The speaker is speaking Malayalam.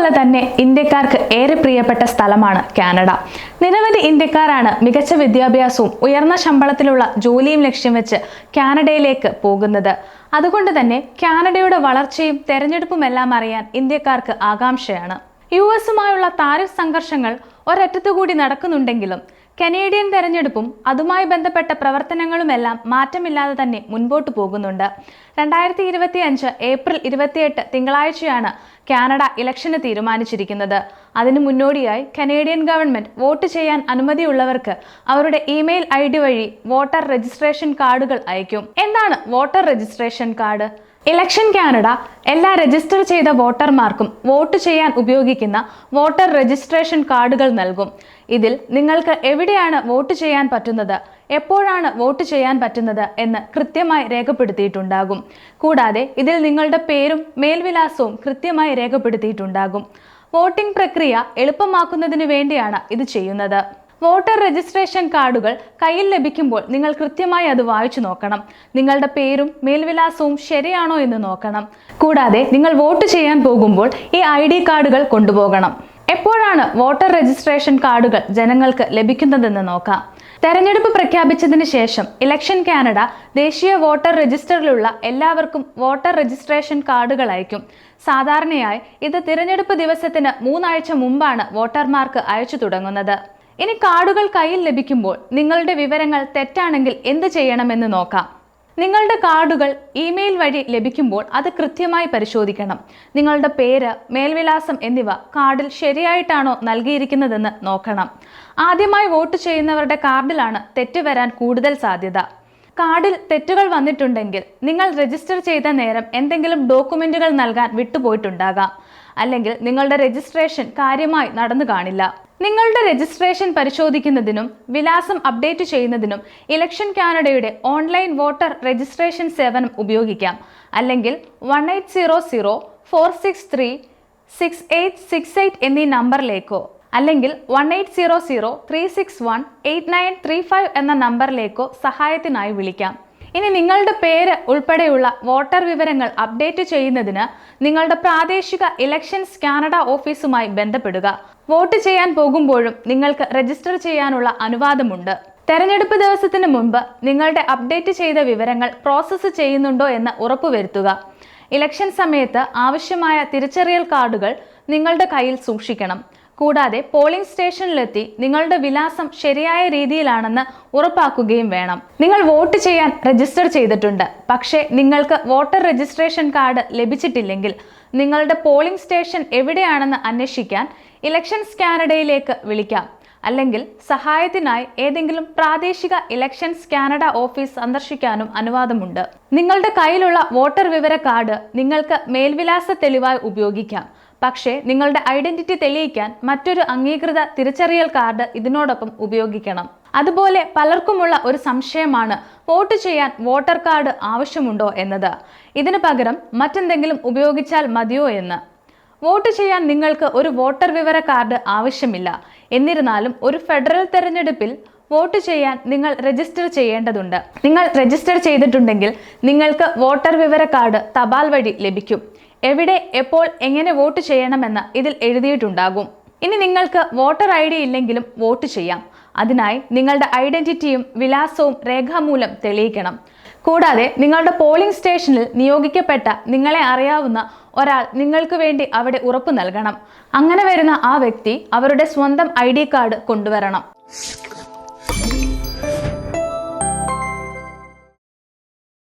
പോലെ തന്നെ ഇന്ത്യക്കാർക്ക് ഏറെ പ്രിയപ്പെട്ട സ്ഥലമാണ് കാനഡ. നിരവധി ഇന്ത്യക്കാരാണ് മികച്ച വിദ്യാഭ്യാസവും ഉയർന്ന ശമ്പളത്തിലുള്ള ജോലിയും ലക്ഷ്യം വെച്ച് കാനഡയിലേക്ക് പോകുന്നത്. അതുകൊണ്ട് തന്നെ കാനഡയുടെ വളർച്ചയും തെരഞ്ഞെടുപ്പുമെല്ലാം അറിയാൻ ഇന്ത്യക്കാർക്ക് ആകാംക്ഷയാണ്. യു എസുമായുള്ള താരിഫ് സംഘർഷങ്ങൾ ഒരറ്റത്തുകൂടി നടക്കുന്നുണ്ടെങ്കിലും കനേഡിയൻ തെരഞ്ഞെടുപ്പും അതുമായി ബന്ധപ്പെട്ട പ്രവർത്തനങ്ങളുമെല്ലാം മാറ്റമില്ലാതെ തന്നെ മുൻപോട്ട് പോകുന്നുണ്ട്. രണ്ടായിരത്തി ഇരുപത്തി അഞ്ച് ഏപ്രിൽ ഇരുപത്തിയെട്ട് തിങ്കളാഴ്ചയാണ് കാനഡ ഇലക്ഷന് തീരുമാനിച്ചിരിക്കുന്നത്. അതിനു മുന്നോടിയായി കനേഡിയൻ ഗവൺമെന്റ് വോട്ട് ചെയ്യാൻ അനുമതിയുള്ളവർക്ക് അവരുടെ ഇമെയിൽ ഐ ഡി വഴി വോട്ടർ രജിസ്ട്രേഷൻ കാർഡുകൾ അയക്കും എന്താണ് voter registration card? Election Canada എല്ലാ രജിസ്റ്റർ ചെയ്ത വോട്ടർമാർക്കും വോട്ട് ചെയ്യാൻ ഉപയോഗിക്കുന്ന വോട്ടർ രജിസ്ട്രേഷൻ കാർഡുകൾ നൽകും. ഇതിൽ നിങ്ങൾക്ക് എവിടെയാണ് വോട്ട് ചെയ്യാൻ പറ്റുന്നത് എപ്പോഴാണ് വോട്ട് ചെയ്യാൻ പറ്റുന്നത് എന്ന് കൃത്യമായി രേഖപ്പെടുത്തിയിട്ടുണ്ടാകും. കൂടാതെ ഇതിൽ നിങ്ങളുടെ പേരും മേൽവിലാസവും കൃത്യമായി രേഖപ്പെടുത്തിയിട്ടുണ്ടാകും. വോട്ടിംഗ് പ്രക്രിയ എളുപ്പമാക്കുന്നതിന് വേണ്ടിയാണ് ഇത് ചെയ്യുന്നത്. വോട്ടർ രജിസ്ട്രേഷൻ കാർഡുകൾ കയ്യിൽ ലഭിക്കുമ്പോൾ നിങ്ങൾ കൃത്യമായി അത് വായിച്ചു നോക്കണം. നിങ്ങളുടെ പേരും മേൽവിലാസവും ശരിയാണോ എന്ന് നോക്കണം. കൂടാതെ നിങ്ങൾ വോട്ട് ചെയ്യാൻ പോകുമ്പോൾ ഈ ഐ ഡി കാർഡുകൾ കൊണ്ടുപോകണം. എപ്പോഴാണ് വോട്ടർ രജിസ്ട്രേഷൻ കാർഡുകൾ ജനങ്ങൾക്ക് ലഭിക്കുന്നതെന്ന് നോക്കാം. തെരഞ്ഞെടുപ്പ് പ്രഖ്യാപിച്ചതിന് ശേഷം ഇലക്ഷൻ കാനഡ ദേശീയ വോട്ടർ രജിസ്റ്ററിലുള്ള എല്ലാവർക്കും വോട്ടർ രജിസ്ട്രേഷൻ കാർഡുകൾ അയക്കും. സാധാരണയായി ഇത് തിരഞ്ഞെടുപ്പ് ദിവസത്തിന് മൂന്നാഴ്ച മുമ്പാണ് വോട്ടർമാർക്ക് അയച്ചു തുടങ്ങുന്നത്. ഇനി കാർഡുകൾ കയ്യിൽ ലഭിക്കുമ്പോൾ നിങ്ങളുടെ വിവരങ്ങൾ തെറ്റാണെങ്കിൽ എന്ത് ചെയ്യണമെന്ന് നോക്കാം. നിങ്ങളുടെ കാർഡുകൾ ഇമെയിൽ വഴി ലഭിക്കുമ്പോൾ അത് കൃത്യമായി പരിശോധിക്കണം. നിങ്ങളുടെ പേര് മേൽവിലാസം എന്നിവ കാർഡിൽ ശരിയായിട്ടാണോ നൽകിയിരിക്കുന്നതെന്ന് നോക്കണം. ആദ്യമായി വോട്ട് ചെയ്യുന്നവരുടെ കാർഡിലാണ് തെറ്റ് വരാൻ കൂടുതൽ സാധ്യത. കാർഡിൽ തെറ്റുകൾ വന്നിട്ടുണ്ടെങ്കിൽ നിങ്ങൾ രജിസ്റ്റർ ചെയ്ത നേരം എന്തെങ്കിലും ഡോക്യുമെന്റുകൾ നൽകാൻ വിട്ടുപോയിട്ടുണ്ടാകാം. അല്ലെങ്കിൽ നിങ്ങളുടെ രജിസ്ട്രേഷൻ കാര്യമായി നടന്നു കാണില്ല. നിങ്ങളുടെ രജിസ്ട്രേഷൻ പരിശോധിക്കുന്നതിനും വിലാസം അപ്ഡേറ്റ് ചെയ്യുന്നതിനും ഇലക്ഷൻ കാനഡയുടെ ഓൺലൈൻ വോട്ടർ രജിസ്ട്രേഷൻ സേവനം ഉപയോഗിക്കാം. അല്ലെങ്കിൽ one eight zero zero four six three six eight six eight എന്നീ നമ്പറിലേക്കോ അല്ലെങ്കിൽ one eight zero zero three six one eight nine three five എന്ന നമ്പറിലേക്കോ സഹായത്തിനായി വിളിക്കാം. ഇനി നിങ്ങളുടെ പേര് ഉൾപ്പെടെയുള്ള വോട്ടർ വിവരങ്ങൾ അപ്ഡേറ്റ് ചെയ്യുന്നതിന് നിങ്ങളുടെ പ്രാദേശിക ഇലക്ഷൻസ് കാനഡ ഓഫീസുമായി ബന്ധപ്പെടുക. വോട്ട് ചെയ്യാൻ പോകുമ്പോഴും നിങ്ങൾക്ക് രജിസ്റ്റർ ചെയ്യാനുള്ള അനുവാദമുണ്ട്. തെരഞ്ഞെടുപ്പ് ദിവസത്തിന് മുമ്പ് നിങ്ങളുടെ അപ്ഡേറ്റ് ചെയ്ത വിവരങ്ങൾ പ്രോസസ്സ് ചെയ്യുന്നുണ്ടോ എന്ന് ഉറപ്പുവരുത്തുക. ഇലക്ഷൻ സമയത്ത് ആവശ്യമായ തിരിച്ചറിയൽ കാർഡുകൾ നിങ്ങളുടെ കയ്യിൽ സൂക്ഷിക്കണം. കൂടാതെ പോളിംഗ് സ്റ്റേഷനിലെത്തി നിങ്ങളുടെ വിലാസം ശരിയായ രീതിയിലാണെന്ന് ഉറപ്പാക്കുകയും വേണം. നിങ്ങൾ വോട്ട് ചെയ്യാൻ രജിസ്റ്റർ ചെയ്തിട്ടുണ്ട്. പക്ഷേ നിങ്ങൾക്ക് വോട്ടർ രജിസ്ട്രേഷൻ കാർഡ് ലഭിച്ചിട്ടില്ലെങ്കിൽ നിങ്ങളുടെ പോളിംഗ് സ്റ്റേഷൻ എവിടെയാണെന്ന് അന്വേഷിക്കാൻ ഇലക്ഷൻസ് കാനഡയിലേക്ക് വിളിക്കാം. അല്ലെങ്കിൽ സഹായത്തിനായി ഏതെങ്കിലും പ്രാദേശിക ഇലക്ഷൻസ് കാനഡ ഓഫീസ് സന്ദർശിക്കാനും അനുവാദമുണ്ട്. നിങ്ങളുടെ കയ്യിലുള്ള വോട്ടർ വിവര കാർഡ് നിങ്ങൾക്ക് മേൽവിലാസ തെളിവായി ഉപയോഗിക്കാം. പക്ഷേ നിങ്ങളുടെ ഐഡന്റിറ്റി തെളിയിക്കാൻ മറ്റൊരു അംഗീകൃത തിരിച്ചറിയൽ കാർഡ് ഇതിനോടൊപ്പം ഉപയോഗിക്കണം. അതുപോലെ പലർക്കുമുള്ള ഒരു സംശയമാണ് വോട്ട് ചെയ്യാൻ വോട്ടർ കാർഡ് ആവശ്യമുണ്ടോ എന്നത്. ഇതിനു പകരം മറ്റെന്തെങ്കിലും ഉപയോഗിച്ചാൽ മതിയോ എന്ന്. വോട്ട് ചെയ്യാൻ നിങ്ങൾക്ക് ഒരു വോട്ടർ വിവര കാർഡ് ആവശ്യമില്ല. എന്നിരുന്നാലും ഒരു ഫെഡറൽ തെരഞ്ഞെടുപ്പിൽ വോട്ട് ചെയ്യാൻ നിങ്ങൾ രജിസ്റ്റർ ചെയ്യേണ്ടതുണ്ട്. നിങ്ങൾ രജിസ്റ്റർ ചെയ്തിട്ടുണ്ടെങ്കിൽ നിങ്ങൾക്ക് വോട്ടർ വിവര കാർഡ് തപാൽ വഴി ലഭിക്കും. എവിടെ എപ്പോൾ എങ്ങനെ വോട്ട് ചെയ്യണമെന്ന് ഇതിൽ എഴുതിയിട്ടുണ്ടാകും. ഇനി നിങ്ങൾക്ക് വോട്ടർ ഐ ഡി ഇല്ലെങ്കിലും വോട്ട് ചെയ്യാം. അതിനായി നിങ്ങളുടെ ഐഡന്റിറ്റിയും വിലാസവും രേഖാമൂലം തെളിയിക്കണം. കൂടാതെ നിങ്ങളുടെ പോളിംഗ് സ്റ്റേഷനിൽ നിയോഗിക്കപ്പെട്ട നിങ്ങളെ അറിയാവുന്ന ഒരാൾ നിങ്ങൾക്ക് വേണ്ടി അവിടെ ഉറപ്പ് നൽകണം. അങ്ങനെ വരുന്ന ആ വ്യക്തി അവരുടെ സ്വന്തം ഐ കാർഡ് കൊണ്ടുവരണം.